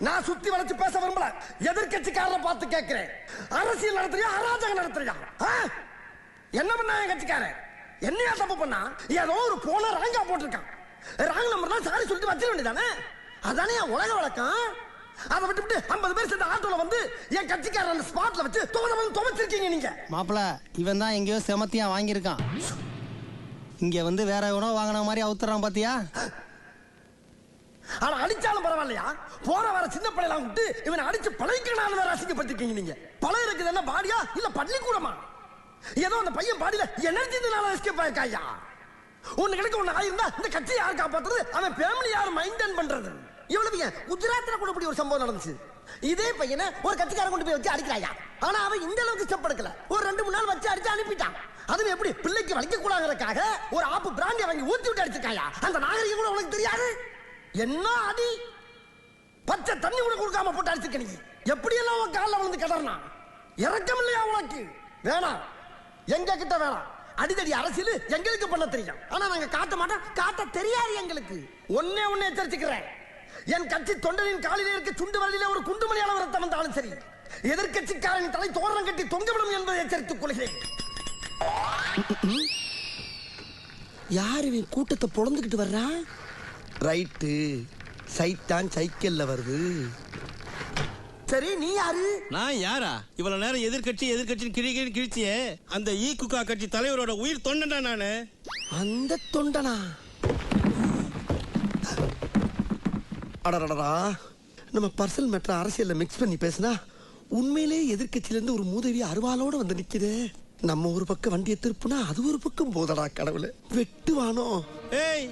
நான் சுத்தி வளைச்சு பேச விரும்பல. எதிர்க்கட்சிக்காரரை பார்த்து கேட்கிறேன். அரசியல் நடத்துறியா? அராஜகம் நடத்துறியா? ஆ? என்ன பண்ணா என் கட்சிக்காரன்? என்னையா தப்பு பண்ணா? ஏதோ ஒரு போன ராங்கா போட்டிருக்கான். ராங் நம்பர் தான் சாரி சொல்லிட்டு வச்சிட வேண்டியதானே? அதானே என் உலக வழக்கம்? அதை விட்டுவிட்டு ஐம்பது பேர் சேர்ந்த ஆட்டோல வந்து என் கட்சிக்காரன் அந்த ஸ்பாட்ல வச்சு துவனம் துவச்சிருக்கீங்க நீங்க. மாப்பிள இவன் தான் எங்கேயோ செமத்தியா வாங்கியிருக்கான். இங்க வந்து வேற எவனோ வாங்கின மாதிரி அவுத்துறான் பாத்தியா? ஆனா அடிச்சாலும் பரவாயில்லையா? போற வர சின்ன பிள்ளைலாம் விட்டு இவனை அடிச்சு பழகிக்கணும் வேற அசிங்கப்பட்டிருக்கீங்க நீங்க. பழம் இருக்குது என்ன பாடியா? இல்ல பள்ளிக்கூடமா? ஏதோ அந்த பையன் பாடியில எனர்ஜினால எஸ்கேப் ஆயிருக்காயா? ஒண்ணு கிடைக்க ஒண்ணு ஆயிருந்தா இந்த கட்சி யார் காப்பாத்துறது? அவன் ஃபேமிலி யார் மெயின்டைன் பண்றது? இவ்வளவு ஏன்? குஜராத்ல கூட இப்படி ஒரு சம்பவம் நடந்துச்சு. இதே பையனை ஒரு கட்சிக்காரன் கொண்டு போய் வச்சு அடிக்கிறாயா? ஆனா அவன் இந்த அளவுக்கு ஸ்டெப் எடுக்கல ஒரு ரெண்டு மூணு நாள் வச்சு அடிச்சு அனுப்பிட்டான். அதுவும் எப்படி பிள்ளைக்கு வலிக்க கூடாதுக்காக ஒரு ஆப்பு பிராண்டி வாங்கி ஊத்தி விட்டு அடிச்சிருக்காயா? அந்த நாகரிகம் கூட உனக்கு தெரியாது? என்ன அடி? பச்சை தண்ணி கூட கொடுக்காம போட்டு அடிச்சிருக்க நீ. எப்படி எல்லாம் உன் காலில் விழுந்து கிடறனா இறக்கம் இல்லையா உனக்கு? வேணாம். எங்க கிட்ட வேணாம். அடிதடி அரசியல் எங்களுக்கு பண்ண தெரியும். ஆனா நாங்க காட்ட மாட்டோம். காட்ட தெரியாது எங்களுக்கு. ஒன்னே ஒன்னு எச்சரிச்சுக்கிறேன். என் கட்சி தொண்டனின் காலிலே இருக்க சுண்டு வரலிலே ஒரு குண்டுமணி அளவு ரத்தம் வந்தாலும் சரி எதிர்கட்சிக்காரன் தலை தோரணம் கட்டி தொங்கவிடும் என்பதை எச்சரித்துக் கொள்கிறேன். யார் இவன் கூட்டத்தை பொழந்துக்கிட்டு வர்றான் ரைட்டு. சைத்தான் சைக்கிள்ல வருது. சரி நீ யாரு? நான் யாரா? இவ்வளவு நேரம் எதிர்க்கட்சி எதிர்க்கட்சின்னு கிழி கிழி கிழிச்சியே. அந்த ஈ குக்கா கட்சி தலைவரோட உயிர் தொண்டனா நானு? அந்த தொண்டனா? அடடடா நம்ம பர்சனல் மேட்டர் அரசியல்ல மிக்ஸ் பண்ணி பேசினா உண்மையிலே எதிர்க்கட்சியில இருந்து ஒரு மூதவி அருவாளோட வந்து நிக்குது. நம்ம ஒரு பக்கம் வண்டியை திருப்புனா அது ஒரு பக்கம் போதடா கடவுள. வெட்டுவானோ? ஏய்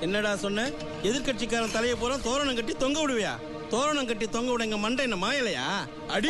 என்னடா சொன்ன? எதிர்க்கட்சிக்காரன் தலையை போற தோரணம் கட்டி தொங்க விடுவியா? தோரணம் கட்டி தொங்க விட எங்க மண்டை என்ன மாயலையா? அடி